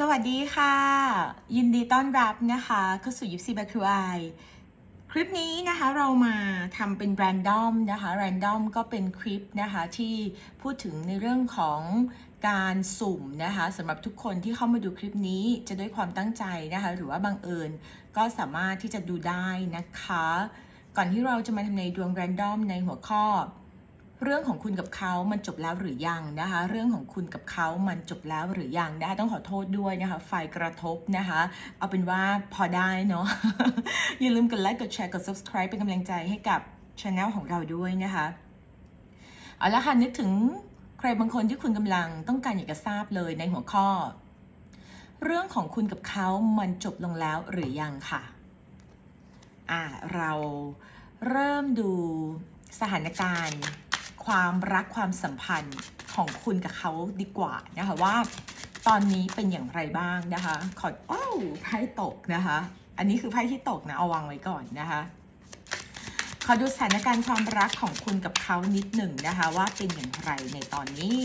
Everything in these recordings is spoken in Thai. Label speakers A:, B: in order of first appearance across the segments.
A: สวัสดีค่ะ ยินดีต้อนรับนะคะเข้าสู่ยิปซีแบคทีไอคลิปนี้นะคะเรามาทำเป็นแรนดอมนะคะแรนดอมก็เป็นคลิปนะคะที่พูดถึงในเรื่องของการสุ่มนะคะสำหรับทุกคนที่เข้ามาดูคลิปนี้จะด้วยความตั้งใจนะคะหรือว่าบังเอิญก็สามารถที่จะดูได้นะคะ ก่อนที่เราจะมาทำในดวงแรนดอมในหัวข้อ เรื่องของคุณกับเขามันจบแล้วหรือยังนะคะ เรื่องของคุณกับเขามันจบแล้วหรือยังนะคะต้องขอโทษด้วยนะคะไฟกระทบนะคะ เอาเป็นว่าพอได้เนาะ อย่าลืมกดไลค์ กดแชร์ กด subscribe เป็นกำลังใจให้กับช anel ของเราด้วยนะคะ เอาละค่ะ นึกถึงใครบางคนที่คุณกำลังต้องการอยากจะทราบเลยในหัวข้อ เรื่องของคุณกับเขามันจบลงแล้วหรือยังค่ะ อ่าเราเริ่มดูสถานการณ์ ความรักความสัมพันธ์ของคุณกับเขาดีกว่านะคะว่า ตอนนี้เป็นอย่างไรบ้างนะคะ ขออ้ไพ่ตกนะคะ อันนี้คือไพ่ที่ตกนะเอาวางไว้ก่อนนะคะขอดูสถานการณ์ความรักของคุณกับเขานิดหนึ่งนะคะ ว่าเป็นอย่างไรในตอนนี้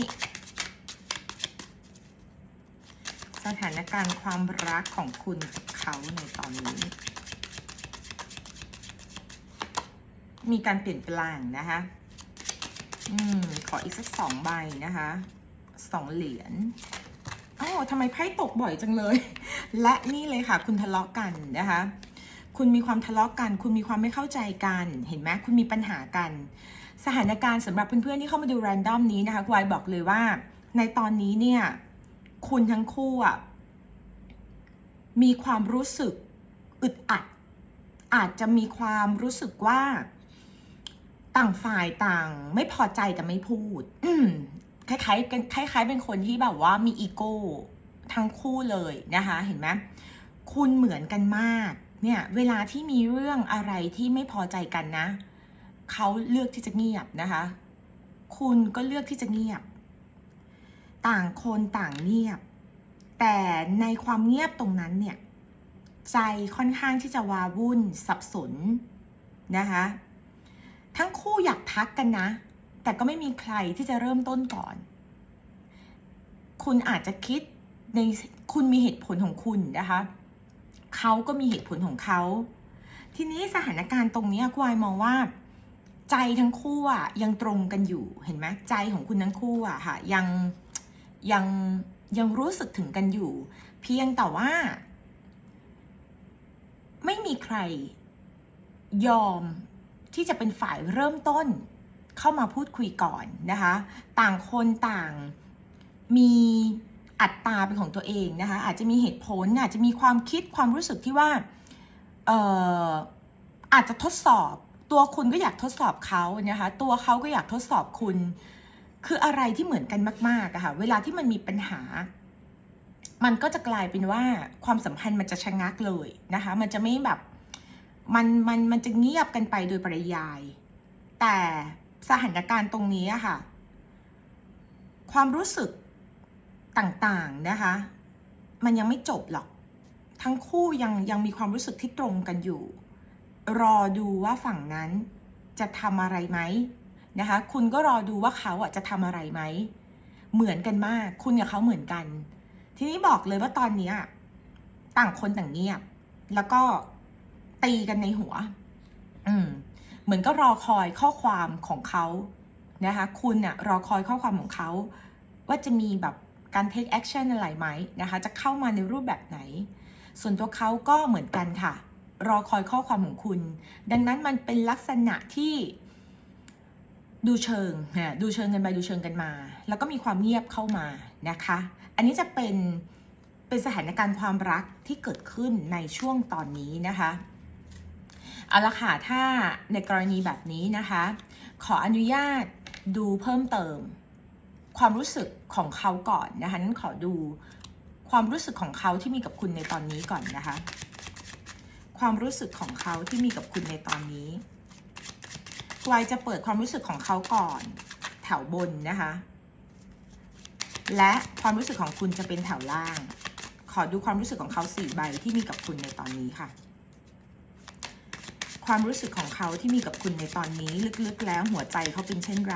A: สถานการณ์ความรักของคุณกับเขาในตอนนี้ มีการเปลี่ยนแปลงนะคะ อืม ขออีกสักสองใบนะคะสองเหรียญอ้าวทำไมไพ่ตกบ่อยจังเลย และนี่เลยค่ะ คุณทะเลาะกันนะคะ คุณมีความทะเลาะกัน คุณมีความไม่เข้าใจกัน เห็นไหมคุณมีปัญหากัน สถานการณ์สำหรับเพื่อนๆที่เข้ามาดูแรนดอมนี้นะคะคุณไอบอกเลยว่า ในตอนนี้เนี่ย คุณทั้งคู่อะมีความรู้สึกอึดอัด อาจจะมีความรู้สึกว่า ต่างฝ่ายต่างไม่พอใจแต่ไม่พูด อืมคล้ายๆกันคล้าย ๆ เป็นคนที่แบบว่ามีอีโก้ทั้งคู่เลยนะคะ เห็นไหมคุณเหมือนกันมาก เนี่ย เวลาที่มีเรื่องอะไรที่ไม่พอใจกันนะเขาเลือกที่จะเงียบนะคะ คุณก็เลือกที่จะเงียบ ต่างคนต่างเงียบ แต่ในความเงียบตรงนั้นเนี่ย ใจค่อนข้างที่จะวาวุ่นสับสนนะคะ ทั้งคู่อยากทักกันนะ แต่ก็ไม่มีใครที่จะเริ่มต้นก่อน คุณอาจจะคิดในคุณมีเหตุผลของคุณนะคะ เขาก็มีเหตุผลของเขา ทีนี้สถานการณ์ตรงนี้ควายมองว่า ใจทั้งคู่อะยังตรงกันอยู่เห็นไหมใจของคุณทั้งคู่อะค่ะยังยังยังรู้สึกถึงกันอยู่ เพียงแต่ว่า ไม่มีใครยอม ที่จะเป็นฝ่ายเริ่มต้นเข้ามาพูดคุยก่อนนะคะ ต่างคนต่างมีอัตราเป็นของตัวเองนะคะ อาจจะมีเหตุผลอาจจะมีความคิดความรู้สึกที่ว่าเอ่ออาจจะทดสอบ ตัวคุณก็อยากทดสอบเขานะคะ ตัวเขาก็อยากทดสอบคุณ คืออะไรที่เหมือนกันมากๆอะค่ะเวลาที่มันมีปัญหา มันก็จะกลายเป็นว่าความสัมพันธ์มันจะชะงักเลยนะคะ มันจะไม่แบบ มันมันมันจะเงียบกันไปโดยปริยาย แต่สถานการณ์ตรงนี้อะค่ะ ความรู้สึกต่างๆนะคะ มันยังไม่จบหรอก ทั้งคู่ยังยังมีความรู้สึกที่ตรงกันอยู่ รอดูว่าฝั่งนั้นจะทำอะไรไหมนะคะ คุณก็รอดูว่าเขาอะจะทำอะไรไหม เหมือนกันมาก คุณกับเขาเหมือนกัน ทีนี้บอกเลยว่าตอนนี้ต่างคนต่างเงียบ แล้วก็ ตีกันในหัว อืม เหมือนก็รอคอยข้อความของเขานะคะ คุณน่ะรอคอยข้อความของเขา ว่าจะมีแบบการ take action อะไรไหมนะคะ จะเข้ามาในรูปแบบไหน ส่วนตัวเขาก็เหมือนกันค่ะ รอคอยข้อความของคุณ ดังนั้นมันเป็นลักษณะที่ดูเชิงนะดูเชิงกันไปดูเชิงกันมา แล้วก็มีความเงียบเข้ามานะคะ อันนี้จะเป็นเป็นสถานการณ์ความรักที่เกิดขึ้นในช่วงตอนนี้นะคะ เอาละค่ะ ถ้าในกรณีแบบนี้นะคะ ขออนุญาตดูเพิ่มเติม ความรู้สึกของเขาก่อนนะคะนั้นขอดูความรู้สึกของเขาที่มีกับคุณในตอนนี้ก่อนนะคะ ความรู้สึกของเขาที่มีกับคุณในตอนนี้วายจะเปิดความรู้สึกของเขาก่อนแถวบนนะคะ และความรู้สึกของคุณจะเป็นแถวล่าง ขอดูความรู้สึกของเขาสี่ใบที่มีกับคุณในตอนนี้ค่ะ ความรู้สึกของเขาที่มีกับคุณในตอนนี้ ลึกๆแล้วหัวใจเขาเป็นเช่นไร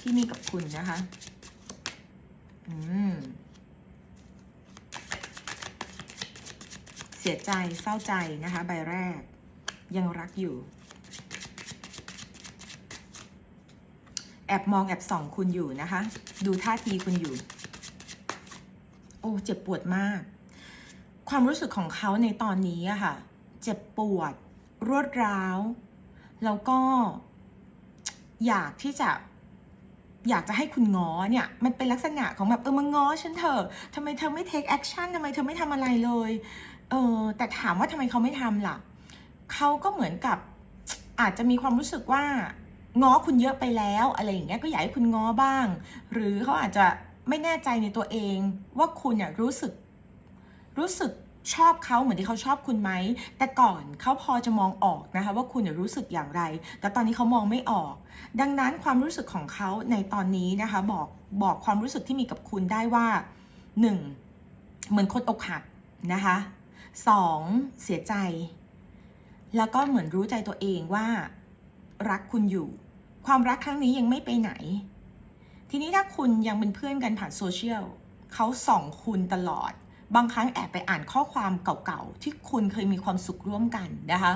A: ที่มีกับคุณนะคะ อืม เสียใจเศร้าใจนะคะ ใบแรก ยังรักอยู่ แอบมองแอบส่องคุณอยู่นะคะ ดูท่าทีคุณอยู่ โอ้เจ็บปวดมาก ความรู้สึกของเขาในตอนนี้อะค่ะ เจ็บปวด รวดร้าว แล้วก็อยากที่จะอยากจะให้คุณง้อเนี่ย มันเป็นลักษณะของแบบเออมาง้อฉันเถอะทำไมเธอไม่ take action ทำไมเธอไม่ทำอะไรเลย เออแต่ถามว่าทำไมเขาไม่ทำล่ะ เขาก็เหมือนกับอาจจะมีความรู้สึกว่าง้อคุณเยอะไปแล้วอะไรอย่างเงี้ยก็อยากให้คุณง้อบ้าง หรือเขาอาจจะ ไม่แน่ใจในตัวเองว่าคุณเนี่ยรู้สึก รู้สึกชอบเขาเหมือนที่เขาชอบคุณไหม แต่ก่อนเขาพอจะมองออกนะคะ ว่าคุณเนี่ยรู้สึกอย่างไร แต่ตอนนี้เขามองไม่ออก ดังนั้นความรู้สึกของเขาในตอนนี้นะคะ บอกบอกความรู้สึกที่มีกับคุณได้ว่า 1. เหมือนคนอกหักนะคะ 2. เสียใจ แล้วก็เหมือนรู้ใจตัวเองว่า รักคุณอยู่ ความรักครั้งนี้ยังไม่ไปไหน ทีนี้ถ้าคุณยังเป็นเพื่อนกันผ่านโซเชียลเขาส่องคุณตลอด บางครั้งแอบไปอ่านข้อความเก่าๆ ที่คุณเคยมีความสุขร่วมกันนะคะ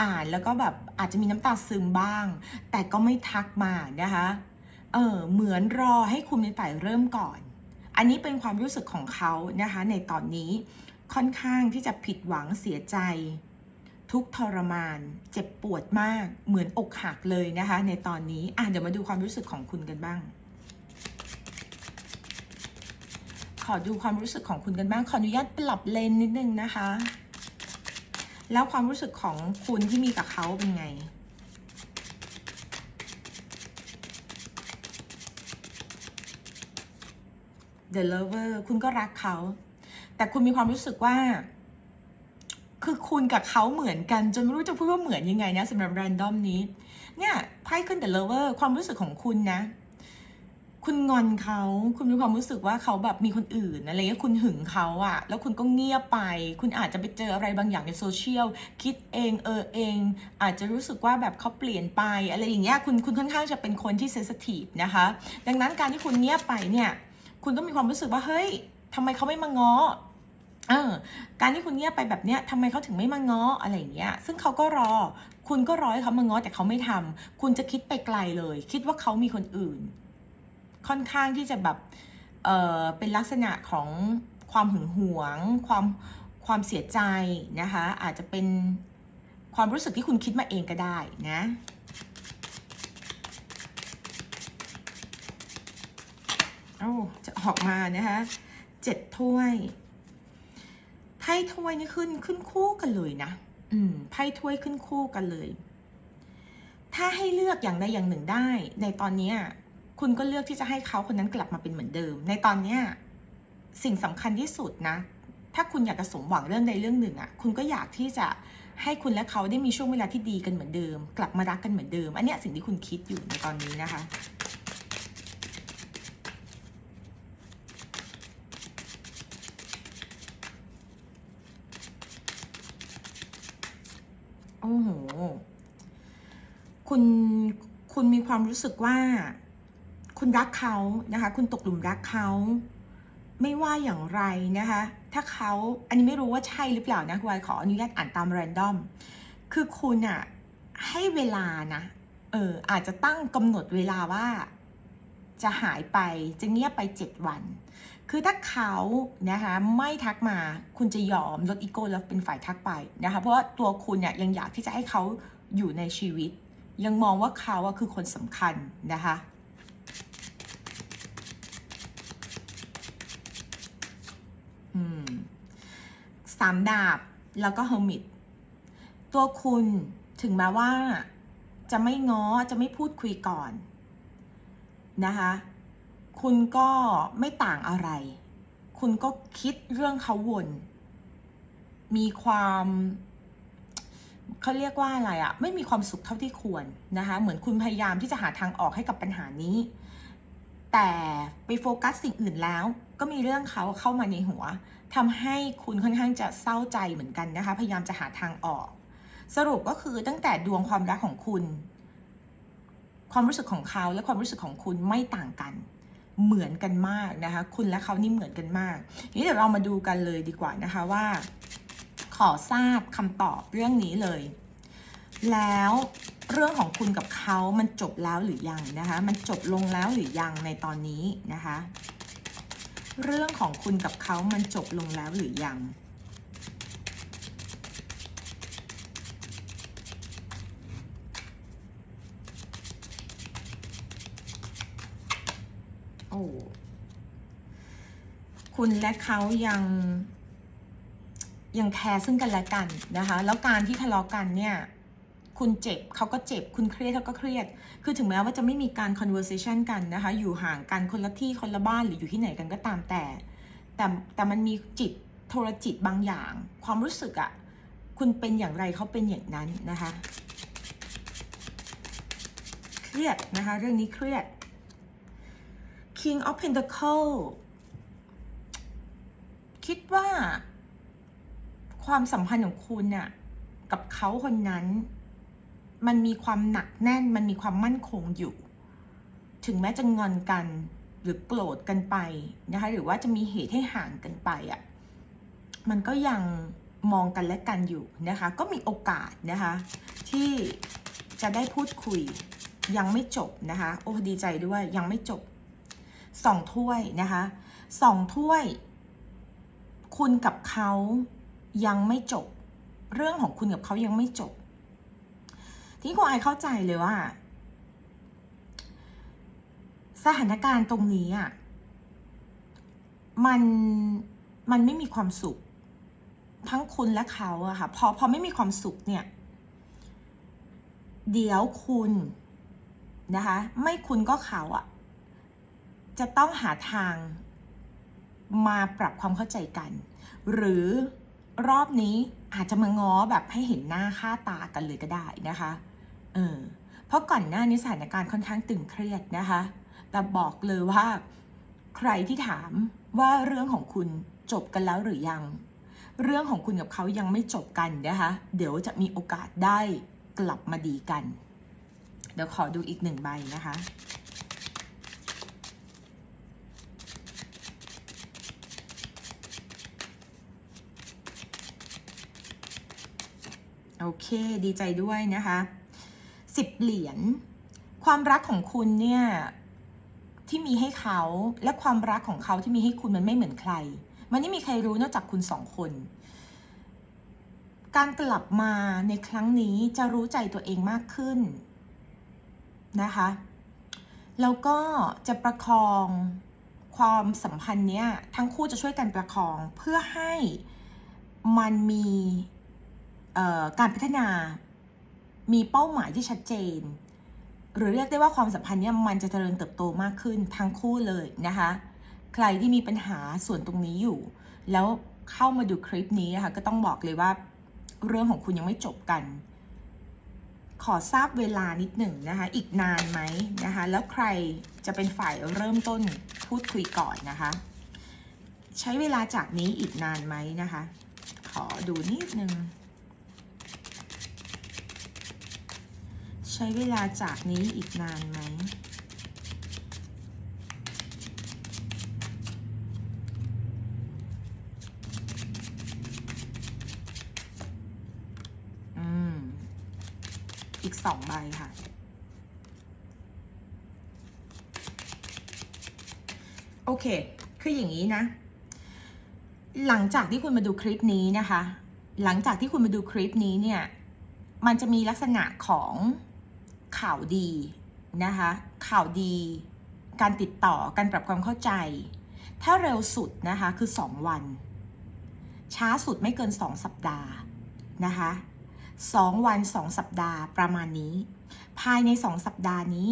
A: อ่านแล้วก็แบบอาจจะมีน้ำตาซึมบ้าง แต่ก็ไม่ทักมานะคะ เออเหมือนรอให้คุณเป็นฝ่ายเริ่มก่อน อันนี้เป็นความรู้สึกของเขานะคะ ในตอนนี้ค่อนข้างที่จะผิดหวังเสียใจ ทุกทรมาน เจ็บปวดมาก เหมือนอกหักเลยนะคะ ในตอนนี้อะเดี๋ยวมาดูความรู้สึกของคุณกันบ้าง ข อดูความรู้สึกของคุณกันบ้าง ขออนุญาตปรับเลนส์นิดนึงนะคะ แล้วความรู้สึกของคุณที่มีกับเขาเป็นไง The Lover คุณก็รักเขา แต่คุณมีความรู้สึกว่า คือคุณกับเขาเหมือนกัน จนไม่รู้จะพูดว่าเหมือนยังไงนะสำหรับ random นี้ เนี่ยไพ่ขึ้น The Lover ความรู้สึกของคุณนะ คุณงอนเขา คุณมีความรู้สึกว่าเขาแบบมีคนอื่นอะไรเงี้ยคุณหึงเขาอะแล้วคุณก็เงียบไป คุณอาจจะไปเจออะไรบางอย่างในโซเชียล คิดเองเออเอง อาจจะรู้สึกว่าแบบเขาเปลี่ยนไปอะไรอย่างเงี้ย คุณคุณค่อนข้างจะเป็นคนที่เซนสทีฟนะคะ ดังนั้นการที่คุณเงียบไปเนี่ย คุณก็มีความรู้สึกว่าเฮ้ยทำไมเขาไม่มาง้อเออการที่คุณเงียบไปแบบเนี้ยทำไมเขาถึงไม่มาง้ออะไรอย่างเงี้ย ซึ่งเขาก็รอ คุณก็รอให้เขามาง้อแต่เขาไม่ทำคุณจะคิดไปไกลเลย คิดว่าเขามีคนอื่น ค่อนข้างที่จะแบบเออเป็นลักษณะของความหึงหวง ความความเสียใจนะคะ อาจจะเป็นความรู้สึกที่คุณคิดมาเองก็ได้นะโอ้จะออกมานะคะเจ็ดถ้วยไพ่ถ้วยนี่ขึ้นขึ้นคู่กันเลยนะ อืมไพ่ถ้วยขึ้นคู่กันเลย ถ้าให้เลือกอย่างใดอย่างหนึ่งได้ ในตอนนี้ คุณก็เลือกที่จะให้เขาคนนั้นกลับมาเป็นเหมือนเดิม ในตอนเนี้ยสิ่งสำคัญที่สุดนะ ถ้าคุณอยากจะสมหวังเรื่องใดเรื่องหนึ่งอะ่ะ คุณก็อยากที่จะให้คุณและเขาได้มีช่วงเวลาที่ดีกันเหมือนเดิม กลับมารักกันเหมือนเดิม อันเนี้ยสิ่งที่คุณคิดอยู่ในตอนนี้นะคะโอ้โห คุณ คุณมีความรู้สึกว่า คุณรักเขานะคะ คุณตกหลุมรักเขา ไม่ว่าอย่างไรนะคะ ถ้าเขาอันนี้ไม่รู้ว่าใช่หรือเปล่านะคุณวายขออนุญาตอ่านตามแรนดอม คือคุณอะให้เวลานะเอออาจจะตั้งกำหนดเวลาว่าจะหายไปจะเงียบไปเจ็ดวัน คือถ้าเขานะคะไม่ทักมาคุณจะยอมลดอีโก้แล้วเป็นฝ่ายทักไปนะคะ เพราะว่าตัวคุณเนี่ยยังอยากที่จะให้เขาอยู่ในชีวิต ยังมองว่าเขาคือคนสำคัญนะคะ อืม สามดาบแล้วก็เฮอร์มิต ตัวคุณถึงแม้ว่า จะไม่ง้อจะไม่พูดคุยก่อน นะคะ คุณก็ไม่ต่างอะไร คุณก็คิดเรื่องเขาวน มีความเขาเรียกว่าอะไรอะไม่มีความสุขเท่าที่ควรนะคะ เหมือนคุณพยายามที่จะหาทางออกให้กับปัญหานี้ แต่ไปโฟกัสสิ่งอื่นแล้ว ก็มีเรื่องเขาเข้ามาในหัวทำให้คุณค่อนข้างจะเศร้าใจเหมือนกันนะคะ พยายามจะหาทางออก สรุปก็คือตั้งแต่ดวงความรักของคุณ ความรู้สึกของเขาและความรู้สึกของคุณไม่ต่างกันเหมือนกันมากนะคะ คุณและเขานี่เหมือนกันมาก นี้เดี๋ยวเรามาดูกันเลยดีกว่านะคะว่า ขอทราบคำตอบเรื่องนี้เลย แล้วเรื่องของคุณกับเขามันจบแล้วหรือยังนะคะ มันจบลงแล้วหรือยังในตอนนี้นะคะ เรื่องของคุณกับเขามันจบลงแล้วหรือยังโอ้คุณและเขายังยังแคร์ซึ่งกันและกันนะคะ แล้วการที่ทะเลาะกันเนี่ย คุณเจ็บเขาก็เจ็บ คุณเครียดเขาก็เครียด คือถึงแม้ว่าจะไม่มีการ conversation กันนะคะ อยู่ห่างกันคนละที่คนละบ้านหรืออยู่ที่ไหนกันก็ตามแต่ แต่แต่มันมีจิตโทรจิตบางอย่าง ความรู้สึกอะคุณเป็นอย่างไรเขาเป็นอย่างนั้นนะคะ เครียดนะคะ เรื่องนี้เครียด King of Pentacle คิดว่าความสัมพันธ์ของคุณน่ะกับเขาคนนั้น มันมีความหนักแน่น มันมีความมั่นคงอยู่ ถึงแม้จะงอนกันหรือโกรธกันไปนะคะ หรือว่าจะมีเหตุให้ห่างกันไปอะ่ะ มันก็ยังมองกันและกันอยู่นะคะ ก็มีโอกาสนะคะ ที่จะได้พูดคุยยังไม่จบนะคะ โอ้ดีใจด้วยยังไม่จบสองถ้วยนะคะสองถ้วย คุณกับเขายังไม่จบ เรื่องของคุณกับเขายังไม่จบ ที่คุณไอเข้าใจเลยว่า สถานการณ์ตรงนี้อะมันมันไม่มีความสุข ทั้งคุณและเขาอะค่ะพอพอไม่มีความสุขเนี่ย เดี๋ยวคุณนะคะ ไม่คุณก็เขาอะจะต้องหาทางมาปรับความเข้าใจกัน หรือรอบนี้อาจจะมาง้อแบบให้เห็นหน้าค่าตากันเลยก็ได้นะคะ เออเพราะก่อนหน้านี้สถานการณ์ค่อนข้างตึงเครียดนะคะ แต่บอกเลยว่าใครที่ถามว่าเรื่องของคุณจบกันแล้วหรือยัง เรื่องของคุณกับเขายังไม่จบกันนะคะ เดี๋ยวจะมีโอกาสได้กลับมาดีกัน เดี๋ยวขอดูอีกหนึ่งใบนะคะโอเค ดีใจด้วยนะคะ สิบเหรียญความรักของคุณเนี่ยที่มีให้เขาและความรักของเขาที่มีให้คุณมันไม่เหมือนใคร มันไม่มีใครรู้นอกจากคุณสองคน การกลับมาในครั้งนี้จะรู้ใจตัวเองมากขึ้นนะคะแล้วก็จะประคองความสัมพันธ์เนี้ยทั้งคู่จะช่วยกันประคองเพื่อให้มันมีการพัฒนา มีเป้าหมายที่ชัดเจน หรือเรียกได้ว่าความสัมพันธ์เนี้ยมันจะเจริญเติบโตมากขึ้นทั้งคู่เลยนะคะ ใครที่มีปัญหาส่วนตรงนี้อยู่ แล้วเข้ามาดูคลิปนี้นะคะก็ต้องบอกเลยว่าเรื่องของคุณยังไม่จบกัน ขอทราบเวลานิดหนึ่งนะคะ อีกนานไหมนะคะ แล้วใครจะเป็นฝ่ายเริ่มต้นพูดคุยก่อนนะคะ ใช้เวลาจากนี้อีกนานไหมนะคะ ขอดูนิดนึง ใช้เวลาจากนี้อีกนานไหม อืม อีกสองใบค่ะ โอเค คืออย่างนี้นะ หลังจากที่คุณมาดูคลิปนี้นะคะ หลังจากที่คุณมาดูคลิปนี้เนี่ยมันจะมีลักษณะของ ข่าวดีนะคะ ข่าวดี การติดต่อการปรับความเข้าใจ ถ้าเร็วสุดนะคะคือ 2 วัน ช้าสุดไม่เกิน 2 สัปดาห์นะคะ2วัน 2 สัปดาห์ประมาณนี้ ภายใน 2 สัปดาห์นี้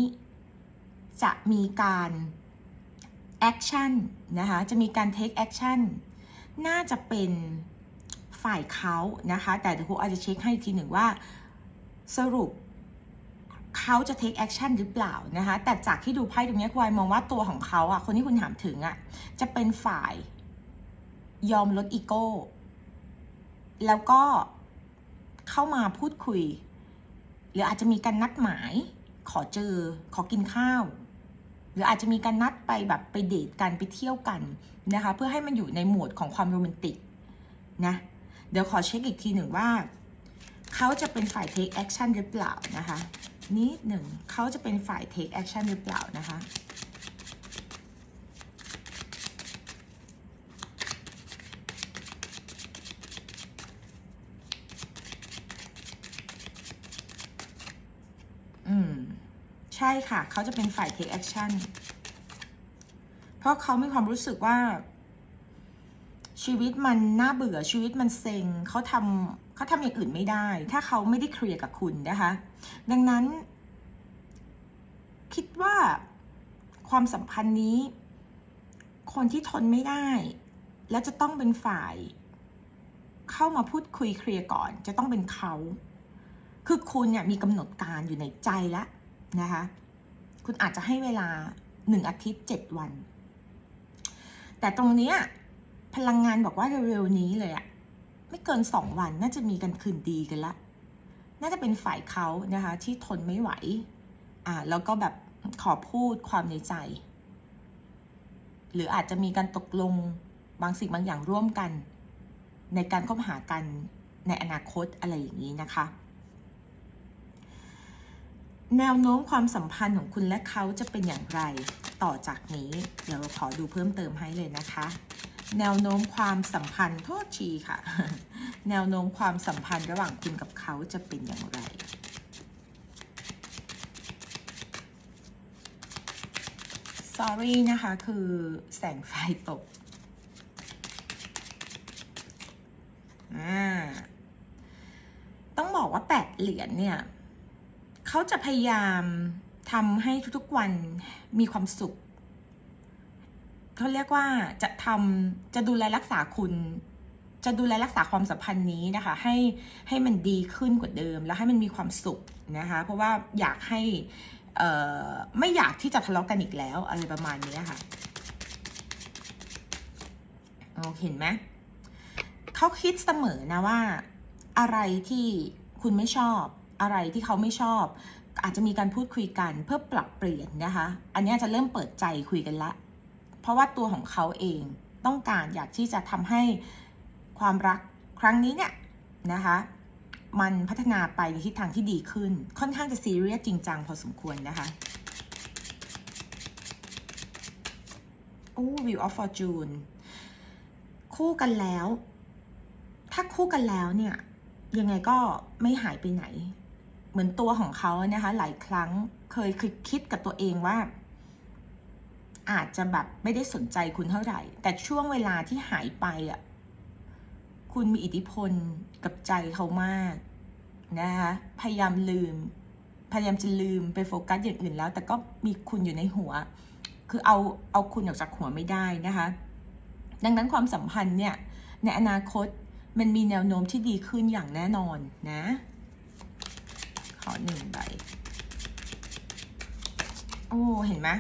A: จะมีการแอคชั่นนะคะจะมีการ take action น่าจะเป็นฝ่ายเขานะคะ แต่เดี๋ยวครูอาจจะเช็คให้ทีหนึ่งว่าสรุป เขาจะ take action หรือเปล่านะคะ แต่จากที่ดูไพ่ตรงนี้ครูไอมองว่าตัวของเขาอะคนที่คุณถามถึงอะจะเป็นฝ่ายยอมลดอีโก้ แล้วก็เข้ามาพูดคุย หรืออาจจะมีการนัดหมาย ขอเจอ ขอกินข้าว หรืออาจจะมีการนัดไปแบบไปเดทกันไปเที่ยวกันนะคะ เพื่อให้มันอยู่ในโหมดของความโรแมนติกนะ เดี๋ยวขอเช็คอีกทีหนึ่งว่า เขาจะเป็นฝ่าย take action หรือเปล่านะคะ นิดหนึ่งเขาจะเป็นฝ่าย take action หรือเปล่านะคะ อืม ใช่ค่ะ เขาจะเป็นฝ่าย take action เพราะเขามีความรู้สึกว่า ชีวิตมันน่าเบื่อชีวิตมันเซ็งเขาทำเขาทำอย่างอื่นไม่ได้ ถ้าเขาไม่ได้เคลียร์กับคุณนะคะ ดังนั้น คิดว่าความสัมพันธ์นี้ คนที่ทนไม่ได้ และจะต้องเป็นฝ่าย เข้ามาพูดคุยเคลียร์ก่อน จะต้องเป็นเขา คือคุณเนี่ยมีกำหนดการอยู่ในใจแล้วนะคะ คุณอาจจะให้เวลาหนึ่งอาทิตย์เจ็ดวัน แต่ตรงเนี้ยพลังงานบอกว่าเร็วๆนี้เลยอะไม่เกินสองวันน่าจะมีกันคืนดีกันละ น่าจะเป็นฝ่ายเขานะคะที่ทนไม่ไหวอ่าแล้วก็แบบขอพูดความในใจ หรืออาจจะมีการตกลงบางสิ่งบางอย่างร่วมกัน ในการคบหากันในอนาคตอะไรอย่างนี้นะคะ แนวโน้มความสัมพันธ์ของคุณและเขาจะเป็นอย่างไรต่อจากนี้ เดี๋ยวเราขอดูเพิ่มเติมให้เลยนะคะ แนวโน้มความสัมพันธ์โทษทีค่ะ แนวโน้มความสัมพันธ์ระหว่างคุณกับเขาจะเป็นอย่างไร sorry นะคะ คือแสงไฟตก ต้องบอกว่าแปดเหรียญเนี่ย เขาจะพยายามทำให้ทุกๆวันมีความสุข เขาเรียกว่าจะทำจะดูแลรักษาคุณ จะดูแลรักษาความสัมพันธ์นี้นะคะ ให้ให้มันดีขึ้นกว่าเดิม แล้วให้มันมีความสุขนะคะ เพราะว่าอยากให้ไม่อยากที่จะทะเลาะกันอีกแล้วอะไรประมาณนี้ค่ะโอเห็นไหมเขาคิดเสมอนะว่า อะไรที่คุณไม่ชอบ อะไรที่เขาไม่ชอบ อาจจะมีการพูดคุยกันเพื่อปรับเปลี่ยนนะคะ อันนี้จะเริ่มเปิดใจคุยกันละ ราะว่าตัวของเขาเองต้องการอยากที่จะทำให้ความรักครั้งนี้เนี่ยนะคะมันพัฒนาไปในทิศทางที่ดีขึ้น ค่อนข้างจะซีเรียสจริงจังพอสมควรนะคะโอ้ Wheel of Fortune คู่กันแล้ว ถ้าคู่กันแล้วเนี่ย ยังไงก็ไม่หายไปไหน เหมือนตัวของเขานะคะ หลายครั้งเคยคิดกับตัวเองว่า อาจจะแบบไม่ได้สนใจคุณเท่าไหร่ แต่ช่วงเวลาที่หายไปอะคุณมีอิทธิพลกับใจเขามากนะคะพยายามลืม พยายามจะลืมไปโฟกัสอย่างอื่นแล้ว แต่ก็มีคุณอยู่ในหัว คือเอาเอาคุณออกจากหัวไม่ได้นะคะ ดังนั้นความสัมพันธ์เนี่ยในอนาคตมันมีแนวโน้มที่ดีขึ้นอย่างแน่นอนนะ ขอหนึ่งใบ โอ้ เห็นไหม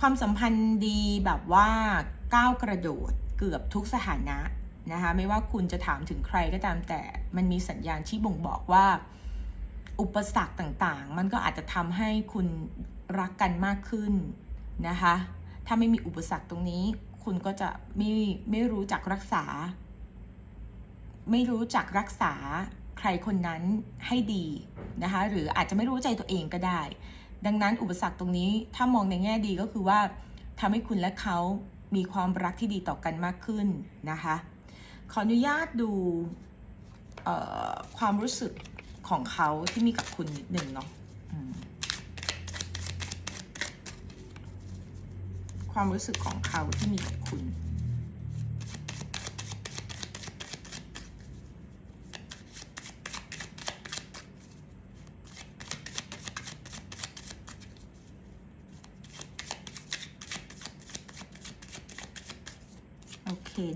A: ความสัมพันธ์ดีแบบว่าก้าวกระโดดเกือบทุกสถานะนะคะไม่ว่าคุณจะถามถึงใครก็ตามแต่มันมีสัญญาณที่บ่งบอกว่า อุปสรรคต่างๆ มันก็อาจจะทำให้คุณรักกันมากขึ้นนะคะถ้าไม่มีอุปสรรคตรงนี้ คุณก็จะไม่ไม่รู้จักรักษา ไม่รู้จักรักษาใครคนนั้นให้ดีนะคะหรืออาจจะไม่รู้ใจตัวเองก็ได้ ดังนั้นอุปสรรคตรงนี้ถ้ามองในแง่ดีก็คือว่าทำให้คุณและเขามีความรักที่ดีต่อกันมากขึ้นนะคะ ขออนุญาตดูความรู้สึกของเขาที่มีกับคุณนิดหนึ่งเนาะความรู้สึกของเขาที่มีกับคุณ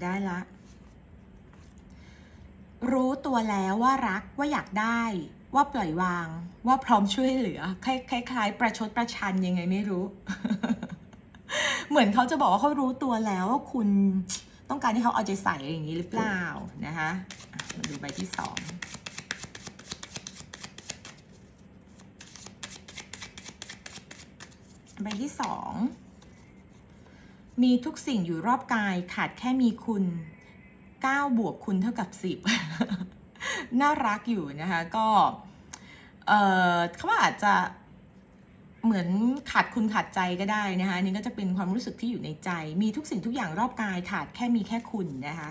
A: ได้ละ รู้ตัวแล้วว่ารักว่าอยากได้ ว่าปล่อยวาง ว่าพร้อมช่วยเหลือ คล้ายๆ ประชดประชันยังไงไม่รู้ เหมือนเขาจะบอกว่าเขารู้ตัวแล้วว่าคุณต้องการให้เขาเอาใจใส่อย่างนี้หรือเปล่านะคะมาดูใบที่สองใบที่สอง มีทุกสิ่งอยู่รอบกายขาดแค่มีคุณ9บวกคุณเท่ากับ 10 น่ารักอยู่นะคะ ก็เออเขาว่าอาจจะเหมือนขาดคุณขาดใจก็ได้นะคะนี่ก็จะเป็นความรู้สึกที่อยู่ในใจ มีทุกสิ่งทุกอย่างรอบกายขาดแค่มีแค่คุณนะคะ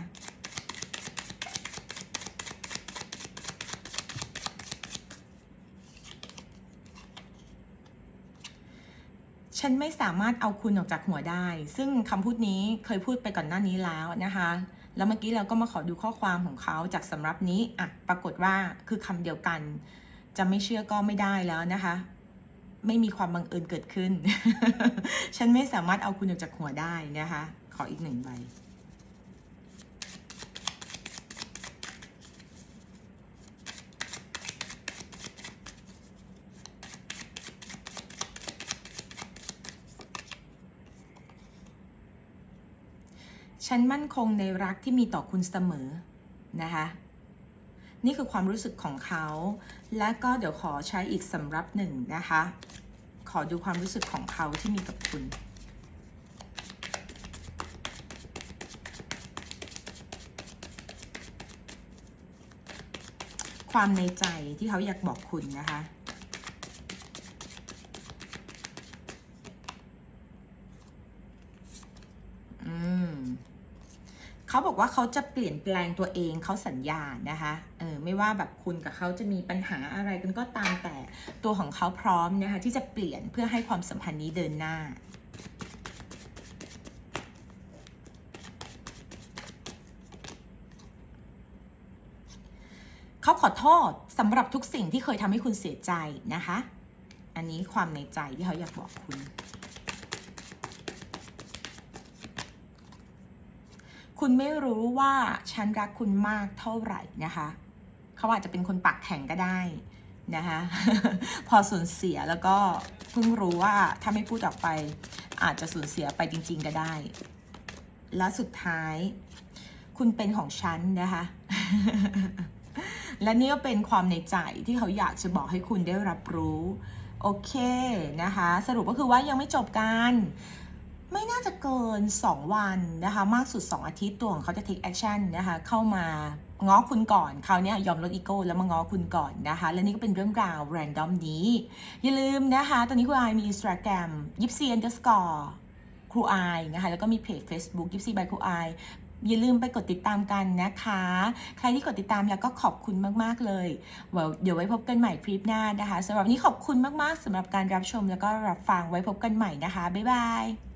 A: ฉันไม่สามารถเอาคุณออกจากหัวได้ ซึ่งคำพูดนี้เคยพูดไปก่อนหน้านี้แล้วนะคะ แล้วเมื่อกี้เราก็มาขอดูข้อความของเขาจากสำรับนี้อะปรากฏว่าคือคำเดียวกัน จะไม่เชื่อก็ไม่ได้แล้วนะคะ ไม่มีความบังเอิญเกิดขึ้น ฉันไม่สามารถเอาคุณออกจากหัวได้นะคะ ขออีกหนึ่งใบ ฉันมั่นคงในรักที่มีต่อคุณเสมอนะคะ นี่คือความรู้สึกของเขา และก็เดี๋ยวขอใช้อีกสำรับหนึ่งนะคะ ขอดูความรู้สึกของเขาที่มีกับคุณความในใจที่เขาอยากบอกคุณนะคะ อืม เขาบอก ว่าเขาจะเปลี่ยนแปลงตัวเองเขาสัญญานะคะเออไม่ว่าแบบคุณกับเขาจะมีปัญหาอะไรกันก็ตามแต่ตัวของเขาพร้อมนะคะที่จะเปลี่ยนเพื่อให้ความสัมพันธ์นี้เดินหน้าเขาขอโทษสำหรับทุกสิ่งที่เคยทำให้คุณเสียใจนะคะ อันนี้ความในใจที่เขาอยากบอกคุณ คุณไม่รู้ว่าฉันรักคุณมากเท่าไหร่นะคะเขาอาจจะเป็นคนปากแข็งก็ได้นะคะพอสูญเสียแล้วก็เพิ่งรู้ว่าถ้าไม่พูดออกไป อาจจะสูญเสียไปจริง ๆ ก็ได้ และสุดท้าย คุณเป็นของฉันนะคะและนี่ก็เป็นความในใจที่เขาอยากจะบอกให้คุณได้รับรู้ โอเคนะคะ สรุปก็คือว่ายังไม่จบกัน ไม่น่าจะเกิน 2 วันนะคะ มากสุด 2 อาทิตย์ตัวของเขาจะ take action นะคะ เข้ามาง้อคุณก่อนเขาวเนี่ยยอมลดอีโก้แล้วมาง้อคุณก่อนนะคะ และนี่ก็เป็นเรื่องราว random นี้ อย่าลืมนะคะ ตอนนี้ครูอายมี Instagram ยิปซี underscore ครูอายนะคะ แล้วก็มีเพจ Facebook ยิปซีบายครูอายอย่าลืมไปกดติดตามกันนะคะ ใครที่กดติดตามแล้วก็ขอบคุณมาก ๆ เลย เดี๋ยวไว้พบกันใหม่คลิปหน้านะคะสำหรับวันนี้ขอบคุณมาก ๆสำหรับการรับชมแล้วก็รับฟังไว้พบกันใหม่นะคะ บ๊ายบาย